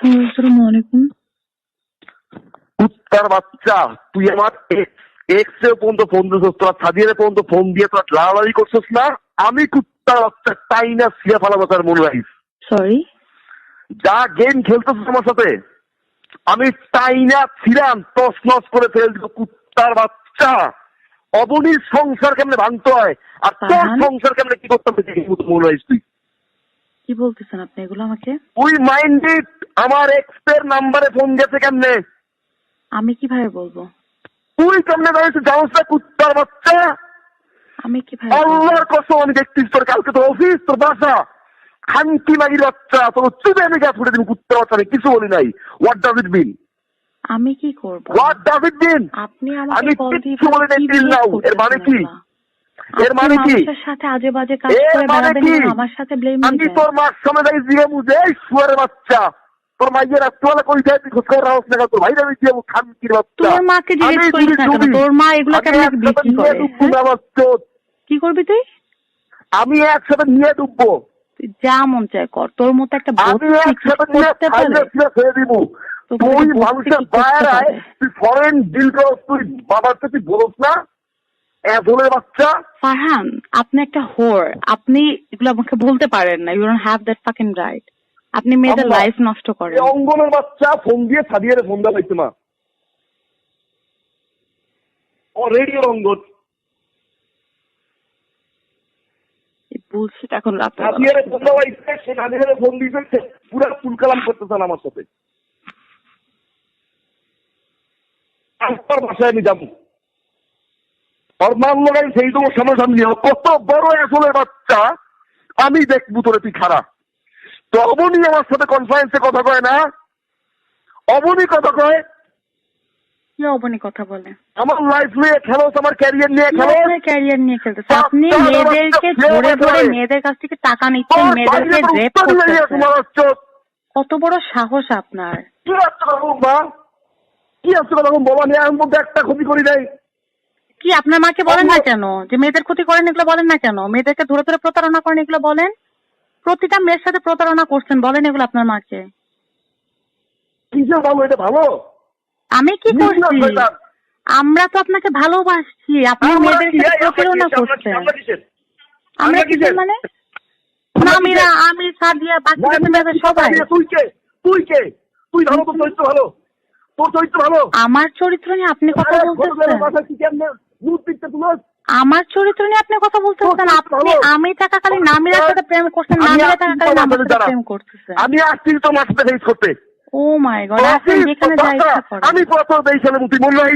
Hello আসসালামু আলাইকুম। কুত্তার বাচ্চা তুই আমার এক্স পর্যন্ত ফোন দিছিস তোরা সাদিয়ারে পর্যন্ত ফোন দিয়ে তোরা লাড়ালাড়ি করছিস না? আমি কুত্তার বাচ্চা তাই না সিয়া ফালাবো তার মনে রাখিস সরি যা গেম খেলতেছিস আমার সাথে আমি তাই না ছিলাম তস নস করে ফেল দিব কুত্তার বাচ্চা। অবনীর সংসার কেমনে ভাঙতে হয়? আর তোর সংসার কেমনে কি করতে হবে? মনে রাখিস তুই? কি বলতেছেন আপনি এগুলো আমাকে? তুই মাইন্ডেড আমার এক্সের নাম্বারে ফোন গেছে কেমনে? আমি কীভাবে বলব? তুই কেমনে দাঁড়িয়েছিস জানোস কুত্তার বাচ্চা। আমি কীভাবে বলব? আল্লাহর কসম আমি দেখছিস তোর কালকে তো অফিস তোর বাসা। খানকি মাগির বাচ্চা তোর চুপে আমি গা ফুটে দিন কুত্তার বাচ্চা আমি কিছু বলি নাই। হোয়াট ডাজ ইট মিন আমি কি করব? হোয়াট ডাজ ইট মিন আপনি আমি আমাকে কল দিয়ে কিচ্ছু বলি নাই কি till now। behave এর মানে কি? এর মানে কি? মানুষের সাথে আজে বাজে কাজ করে মানে বেড়াবেন আমার সাথে ব্লেম আমি তোর মার সামনে দাঁড়িয়ে বুঝে এই শুয়ারের বাচ্চা তোর মাইয়ের কই যায় তুই রাহস না তোর বাচ্চা? মাকে জিজ্ঞেস আমি করিস না কেন? তোর মা এগুলো একসাথে বিক্রি করে হ্যাঁ? কি করবি তুই? আমি একসাথে নিয়ে ডুববো। যা মন চায় কর। তোর মতো একটা আমি একসাথে নিয়ে করতে পারে ফেলে দিব। তুই মানুষের তুই ফরেন ডিল করস তুই বাবার তুই বলস না? বাচ্চা। ফারহান আপনি একটা হোর আপনি এগুলো আমাকে বলতে পারেন না। You don't have that fucking right আপনি মেয়েদের লাইফ নষ্ট করেন। অঙ্গনের বাচ্চা ফোন দিয়ে সাদিয়ারে ফোন দেওয়া হয়েছে মা। ও রেডিওর অঙ্গন বুলশিট এখন রাতে সাদিয়ারে ফোন দেওয়া হয়েছে সে সাদিয়ারে ফোন দিয়েছে পুরা ফুলকালাম করতেছেন আমার সাথে। আমার বাসায় আমি যাব। ওর লাগাই সেই তোমার সামনাসামনি। কত বড় আসলে বাচ্চা আমি দেখব তোরে তুই খারাপ। তো অবনী আমার সাথে কনফারেন্সে কথা কয় না? অবনী কথা কয়? কি অবনি কথা বলে? আমার লাইফ নিয়ে খেলো আমার ক্যারিয়ার নিয়ে খেলো আপনার ক্যারিয়ার নিয়ে খেলতেছে আপনি মেয়েদেরকে ধরে ধরে মেয়েদের কাছ থেকে টাকা নিচ্ছেন মেয়েদেরকে রেপ করতেছেন কত বড় সাহস আপনার। কি আসছে কথা মা? কি আসছে কথা বাবা নিয়ে আমি মধ্যে একটা ক্ষতি করি নাই। কি আপনার মাকে বলেন না কেন? যে মেয়েদের ক্ষতি করেন এগুলো বলেন না কেন? মেয়েদেরকে ধরে ধরে প্রতারণা করেন এগুলো বলেন। প্রতিটা মেয়ের সাথে প্রতারণা করছেন বলেন এগুলো আপনার মাকে। কিসের ভালো এটা ভালো? আমি কি করছি? আমরা তো আপনাকে ভালোবাসছি আপনি মেয়েদের সাথে প্রতারণা করছেন। আমরা কিসের? মানে? আমরা? আমি সাদিয়া বাকি মেয়েদের সবাই। তুই কে? তুই কে? তুই ভালো তোর চরিত্র ভালো। তোর চরিত্র ভালো। আমার চরিত্র নিয়ে আপনি কথা বলতেছেন? আমার চরিত্র নিয়ে আপনি কথা বলতেছেন আপনি আমি টাকা খালি নামিরার সাথে প্রেম করছেন নামিরা আসছি খালি তোমার সাথে প্রেম করতেছেন আমি আসছি তোমার সাথে এই করতে। ও মাই গড আপনি যেখানে তোর যা ইচ্ছা করেন। আমি কত দেই দেশালে মুতি মন নাই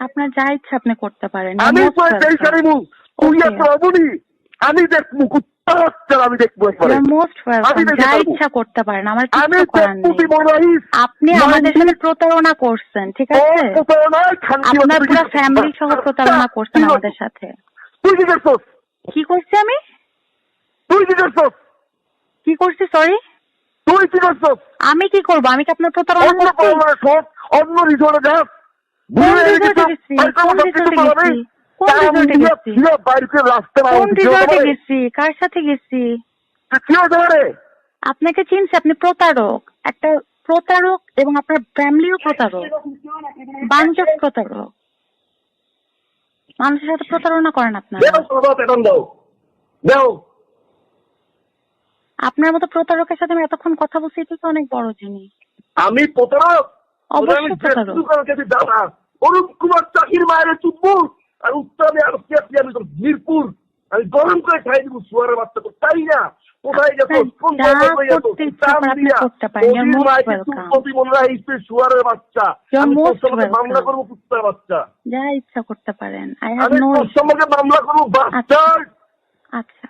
আপনার যা ইচ্ছা আপনি করতে পারেন। আমি কই তো most মু তুই. অবনি আমি দেখ বাচ্চা আমি দেখব একবারে You're most welcome. আমি দেখে যা ইচ্ছা করতে পারেন আমার কিছু করার নেই। আপনি আমাদের সাথে প্রতারণা করছেন ঠিক আছে? আপনার পুরো ফ্যামিলি সহ প্রতারণা করছেন আমাদের সাথে। তুই কি করছিস? কি করছি আমি? তুই কি করছিস? কি করছি সরি তুই কি করছিস? আমি কি করব? আমি কি আপনার প্রতারণা করছি? অন্য রিসোর্টে যাস কোন রিসোর্টে গেছি? কোন রিসোর্টে গেছি? কোন রিসোর্টে গেছি? বাড়িতে রাস্তা কোন রিসর্টে গেছি? কার সাথে গেছি? কি হতে পারে আপনাকে চিনছি আপনি প্রতারক। একটা প্রতারক এবং আপনার ফ্যামিলিও প্রতারক। বাঞ্চ প্রতারক। মানুষের সাথে প্রতারণা করেন আপনারা। আপনার মতো প্রতারকের সাথে আমি এতক্ষণ কথা বলছি এটা তো অনেক বড় জিনিস। আমি প্রতারক? অবশ্যই প্রতারক। অরূপ কুমার চাকির মায়ের চুপবুর আর উত্তরে আর কেসি আমি তোর মিরপুর। আমি গরম করে খাই দিব সুয়ারের বাচ্চা তো। তাই না? কোথায় গেছো? কোন সুয়ারের বাচ্চা. মামলা করব কুত্তার বাচ্চা। যা ইচ্ছা করতে পারেন। সম্পর্কে মামলা করব বাচ্চা আচ্ছা।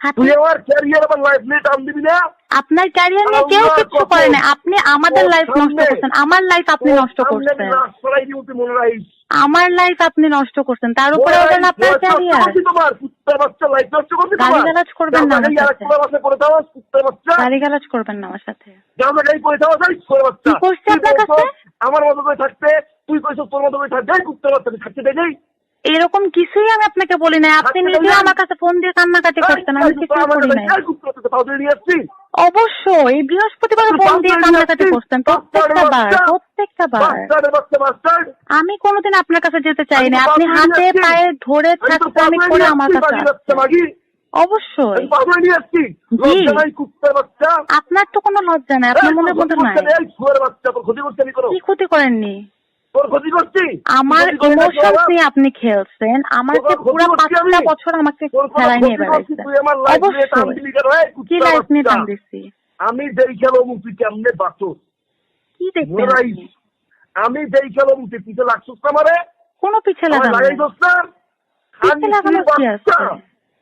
হাঁটুন। তুই আমার ক্যারিয়ার আমার লাইফ নিয়ে টান দিবি না? আপনার ক্যারিয়ার নিয়ে কেউ কিছু করে না। আপনি আমাদের লাইফ নষ্ট করছেন। আমার লাইফ আপনি নষ্ট করছেন। মনে রাখিস। আমার লাইফ আপনি নষ্ট করছেন। তার উপরে ওটা না আপনার ক্যারিয়ার করছি তোমার কুত্তার বাচ্চা লাইফ নষ্ট করছি তোমার। গালিগালাজ করবেন না আমার সাথে। বাচ্চা গালিগালাজ করবেন না আমার সাথে। দাও বাচ্চা। কি আপনার কাছে? আমার মতো করে থাকতে তুই কইছো তোর মতো করে থাকতে বাচ্চা এরকম কিছুই আমি আপনাকে বলি নাই। আপনি নিজে আমার কাছে ফোন দিয়ে কান্নাকাটি করতেন আমি কিছুই করি নাই। অবশ্যই বৃহস্পতিবার দিয়ে প্রত্যেকটা বার প্রত্যেকটা বার। আমি কোনোদিন আপনার কাছে যেতে চাই না আপনি হাতে পায়ে ধরে থাকতে করে আমার কাছে অবশ্যই। আপনার তো কোনো লজ্জা নাই আপনার মনের মধ্যে নাই। কি ক্ষতি করেননি? তোর ক্ষতি করছি? আমার ক্ষতি করে না ইমোশন তোরা? নিয়ে আপনি খেলছেন। আমাকে তোর ক্ষতি পুরো পাঁচটা বছর আমাকে খেলায় নিয়ে বেড়াইছেন আমার অবশ্যই। কি লাইফ নিয়ে টান আমি যেই খেলো মুক্তি কেমনে বাঁচো? কি দেখবেন আমি যেই খেলো মুক্তি পিছে লাগছিস না আমারে? কোনো পিছে আমার লাগানো না? পিছে লাগানোর কি আছে?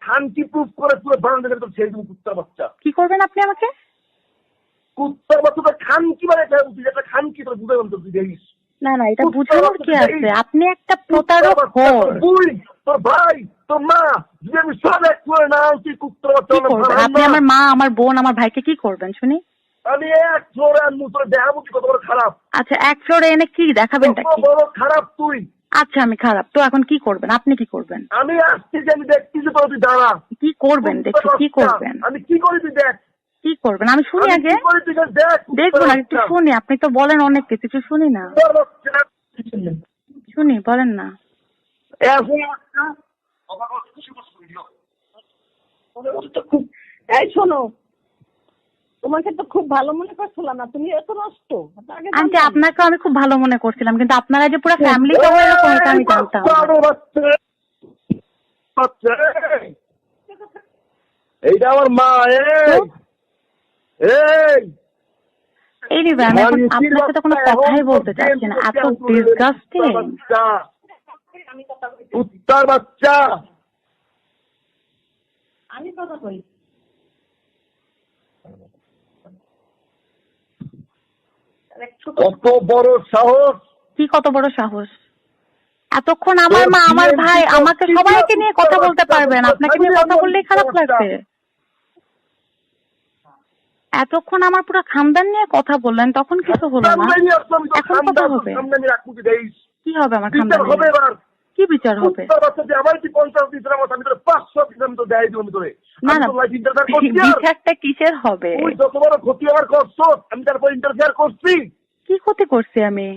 খানকি প্রুফ করে পুরো বারান্দা করে তোর ছেড়ে দেবো কুত্তার বাচ্চা। কি করবেন আপনি আমাকে? কুত্তার বাচ্চা তোর খানকি মানে একটা একটা খানকি তোর বুঝে তোর তুই দেখিস। না না এটা বুঝানোর কি আছে? আপনি একটা প্রতারক হন। তোর ভাই তোর মা যদি আমি সব এক করে না তুই কুত্তার বাচ্চা কি হলে করবেন? ভালো আপনি আমার মা আমার বোন আমার ভাইকে কি করবেন শুনি? আমি এক জোরে আনব তোর দেখাবো কত বড় খারাপ। আচ্ছা এক ফ্লোরে এনে কি কত কি? বড় খারাপ তুই? আচ্ছা আমি খারাপ। তো এখন কি করবেন? আপনি কি করবেন? আমি আসছি যে আমি দেখছি যে তুই দাঁড়া। কি করবেন? দেখি কি করবেন? আমি কি করি তুই দেখ? কি করবেন আমি শুনি আগে কি করি তুই দেখ কুত্তার দেখব না একটু শুনি আপনি তো বলেন অনেক কিছু একটু শুনি না শুনি বলেন না হয়ে। তো এই শোনো তোমাকে তো খুব ভালো মনে করছিলাম না তুমি এত নষ্ট আন্টি আপনাকে আমি খুব ভালো মনে করছিলাম কিন্তু আপনারা যে পুরো ফ্যামিলি এটা আমি জানতাম। এইটা আমার মা এই! এই রে আমি এখন মানিসির আপনার সাথে কোনো কথাই বলতে চাচ্ছি না। এত ডিসগাস্টিং কুত্তার বাচ্চা, আমি কথা কই কত বড় সাহস? কি কত বড় সাহস? এতক্ষণ আমার মা আমার ভাই আমাকে সবাইকে নিয়ে কথা বলতে পারবেন আপনাকে নিয়ে কথা বললেই খারাপ লাগবে। এতক্ষণ আমার পুরো খানদান নিয়ে কথা বললেন তখন কিছু হলো না। এখন কথা হবে। কি হবে আমার খামদান খানদান হবে এবার। কি বিচার হবে? বিচারটা কিসের হবে? ওই যত বড় ক্ষতি আমার করছ আমি তারপর ইন্টারফেয়ার করছি। কি ক্ষতি করছি আমি?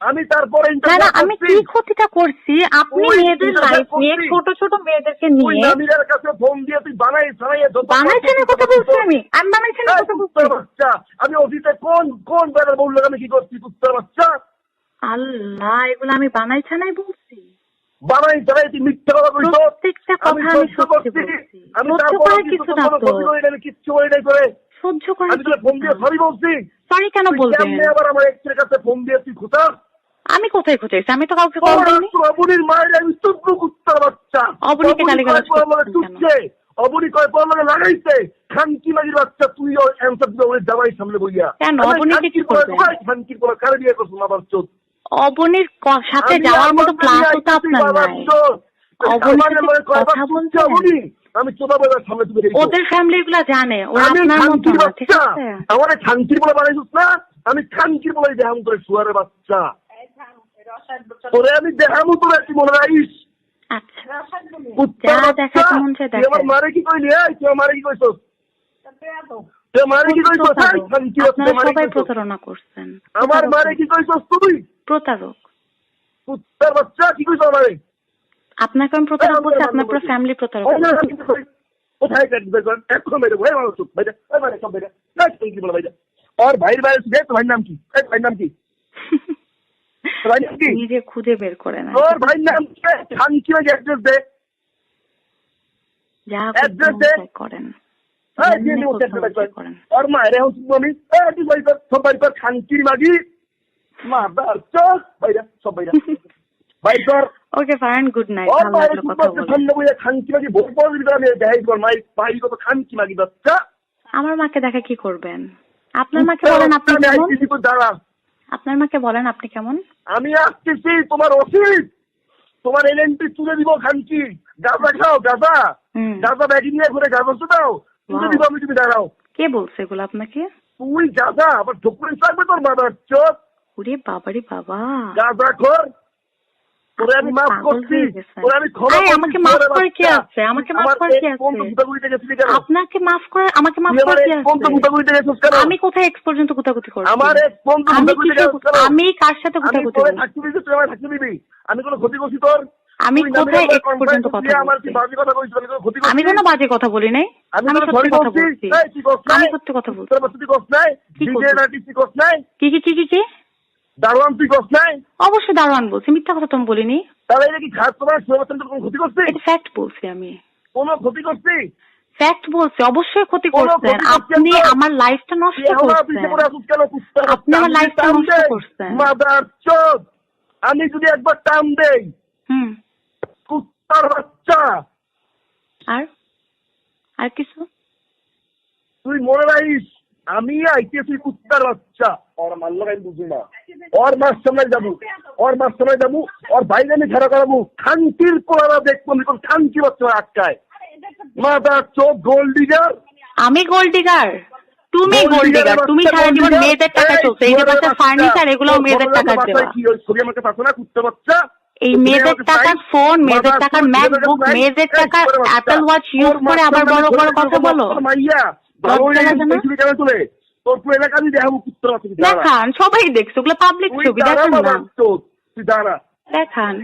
আমি তারপরে না না আমি কি ক্ষতিটা করছি? আপনি মেয়েদের লাইফ নিয়ে ছোট ছোট মেয়েদেরকে নিয়ে নামিরার কাছে ফোন দিয়ে তুই বানাই সানাই বানাইছেনের কথা বলছি আমি। আমি বানাইছেনের কথা বলছি। বাচ্চা আমি অতীতে কোন কোন বেড়ার বলল আমি কি করছি কুত্তার বাচ্চা? আল্লাহ এগুলো আমি বানাইছে নাই বলছি। বানাই তুই মিথ্যা কথা প্রত্যেকটা কথা আমি সত্যি বলছি। আমি তারপর কিছু না তো করি আমি কিচ্ছু করি নাই করে। সহ্য করার আমি তোকে ফোন দিয়ে সরি বলছি। সরি কেন বলবেন? কেমনে আবার আমার এক্সের কাছে ফোন দিয়ে তুই খোঁচা আমি কোথায় খুঁজেছি? আমি তো কাউকে কল দিইনি অবনীর মায়ের আমি কুত্তার বাচ্চা। অবনীকে গালিগালাজ অবনী কয় পর মানে লাগাইছে? খানকি বাচ্চা তুই অ্যান্সার দিবে জামাই সামনে বইয়া। কেন? অবনীকে কি? খানকির কারে বিয়ে করছ আবার চোদ অবনীর সাথে যাওয়ার মতো ক্লাসও তো আপনার নাই। অবনীর কথা অবনী? আমি চোদা বইবার সামনে রেখেছি। ওদের ফ্যামিলি গুলা জানে ওরা আপনার মতো ঠিক আছে? আমার খানকির বলে বানাইছিস না? আমি খানকির বলে দেহাম করে শুয়ারের বাচ্চা। তোরে আমি দেহামু তোরে মনে রাখিস আচ্ছা মন আমার মারে কি কইলি এই তুই মারে কি কইছস মারে কি আমার মারে কইছস তুই প্রতারক কুত্তার বাচ্চা আমারে আপনাকে আমি প্রতারক বলছি আপনার পুরো ফ্যামিলি প্রতারক? কোথায় কাটবি এখন মেরে ভাই মানে সব কি বলে ভাইটা আর ভাইয়ের নাম কি ভাইয়ের নাম কি তোর ভাইয়ের নাম কি নিজে খুঁজে বের করে না ভাইয়ের নাম খানকি অ্যাড্রেস দে। যা করতে দে। করেন। Okay fine good night. ভালো লাগল কথা বলে। খানকি মাগি বই পড়ে দিবি আমি। দেখাই মাই কত খানকি মাগি বাচ্চা আমার মাকে দেখা কি করবেন? আপনার মাকে বলেন আপনি দাঁড়া। আপনার মাকে বলেন আপনি কেমন? আমি আসতেছি তোমার অফিস তোমার এলএনটি তুলে দিব খানকি। গাঁজা খাও গাঁজা। গাঁজা ব্যাগি নিয়ে ঘুরে গাঁজা তো দাও। তুলে দিব আমি তুমি দাঁড়াও। কে বলছে এগুলো আপনাকে? তুই গাঁজা আবার ডকুমেন্টস লাগবে তোর মাদার চোখ। ওরে বাবারে বাবা। গাঁজা খোর। তোরে আমি মাফ করছি। তোরে আমি ক্ষমা করছি, আমাকে মাফ করে কি আছে? আমাকে মাফ করে কি এক আছে? বন্ধু গুতাগুতিতে গেছিলি কেন? আপনাকে মাফ করে আমাকে মাফ করে কি এক বন্ধু আছে? গুতাগুতিতে গেছিস কেন? আমি কোথায় এক্স পর্যন্ত গুতাগুতি করছি? আমার গেছিস কেন? আমি কার সাথে আমি গুতাগুতি তোরে করছি? থাকতে দিবি তুই আমার থাকতে দিবি। আমি কোনো ক্ষতি করছি তোর? আমি কোথায় পর্যন্ত কথা বলছি? আমি কোনো বাজে কথা বলি নাই। আমি সত্যি কথা বলছি? আমি সত্যি কথা বলছি। কি কি কি কি? দারোয়ান তুই করছ নাই? অবশ্যই দারোয়ান বলছি মিথ্যা কথা তো আমি বলিনি। তাহলে এটা কি খাস তোমার কোনো ক্ষতি করছি? এটা ফ্যাক্ট বলছি আমি। কোনো ক্ষতি করছি? ফ্যাক্ট বলছি অবশ্যই ক্ষতি করছেন। আপনি আমার লাইফটা নষ্ট করছেন। আপনি আমার? আমি নষ্ট করছেন। মাদার চোদ আমি যদি একবার টান দেই হুম। কুত্তার বাচ্চা। আর? আর কিছু? তুই মনে রাখিস আমি আইতেছি কুত্তার বাচ্চা। মানলো আমি বুঝি না। ওর মাস সামনে যাব ওর মাস সামনে যাব ওর বাইরে আমি খেলা করাবো খানকির পোলারা দেখব আমি কোন খানকি বাচ্চা আটকায় মাদার চোদ গোল্ড ডিগার আমি গোল্ড ডিগার তুমি গোল্ড ডিগার তুমি সারা জীবন। মেয়েদের টাকা চলছে এই যে বাচ্চা। ফার্নিচার এগুলো মেয়েদের টাকা বাচ্চায় দেওয়া কি ওই ছবি আমাকে পাঠো না বাচ্চা এই মেয়েদের টাকার? ফোন মেয়েদের টাকার ম্যাকবুক মেয়েদের এই, অ্যাপেল ওয়াচ ইউজ করে আবার বড় বড় কথা বলো মাইয়া ভালো তুলে তোর পুরো এলাকা আমি দেখাবো কুত্তার তুই দেখান সবাই দেখছে ওগুলো পাবলিক ছবি দেখান না তুই দাঁড়া দেখান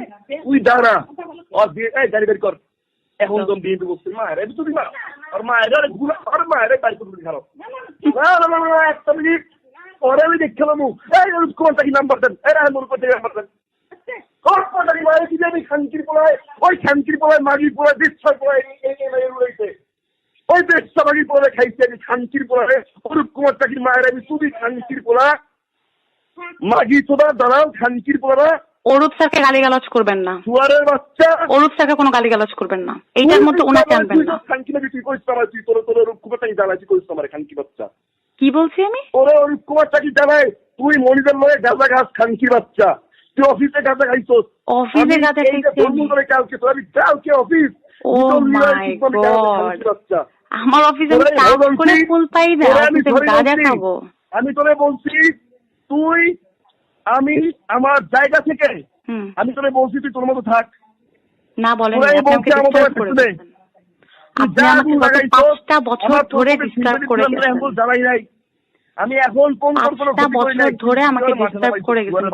তুই দাঁড়া আর দিয়ে এই গাড়ি বের কর এখন তো বিএনপি বলছে মায়ের এটা তুই মা আর মায়ের আরে গুলা আর মায়ের বাড়ি করে খারাপ না না না না একটা মিনিট পরে আমি পাবো এই কোনটা কি নাম্বার দেন এই রাহেন মোর কোনটা নাম্বার দেন কোনটা কি মায়ের কি আমি শান্তির পোলায় ওই শান্তির পোলায় মাগির পোলায় বিশ্বর পোলায় এই এই এই এই রয়েছে ওই বেশা মাগির পোলায় খাইছে আমি শান্তির পোলায় অরূপ কুমার চাকির মায়ের আমি তুমি শান্তির পোলা মাগি তোরা দাঁড়াও শান্তির পোলারা অরূপ স্যারকে গালিগালাজ করবেন না। সুয়ারের বাচ্চা। অরূপ স্যারকে কোনো গালিগালাজ করবেন না। এইটার মধ্যে ওনাকে আনবেন না। খানকি নাকি তুই আমার? তুই তোর তোর রূপ কুমার চাকি করিস আমার খানকি বাচ্চা। কি বলছি আমি? ওরে রূপ কুমার চাকি জ্বালাই তুই মনিদের লয়ে গাঁজা ঘাস খানকি বাচ্চা। তুই অফিসে গাঁজা খাইছস। অফিসে গাঁজা খাইছি? করে কালকে তোর আমি কালকে অফিস। ও মাই গড বাচ্চা। আমার অফিসে আমি কাজ বলছি, করে ফুল পাই না অফিসে গাঁজা খাব আমি তোরে বলছি তুই আমি আমার জায়গা থেকে আমি তোরে বলছি তুই তোর মতো থাক। না বলেন আপনি আমাকে করে আপনি আমাকে গত পাঁচটা বছর ধরে ডিস্টার্ব করে গেছেন আমি এখন কোন বছর ধরে আমাকে ডিস্টার্ব করে গেছেন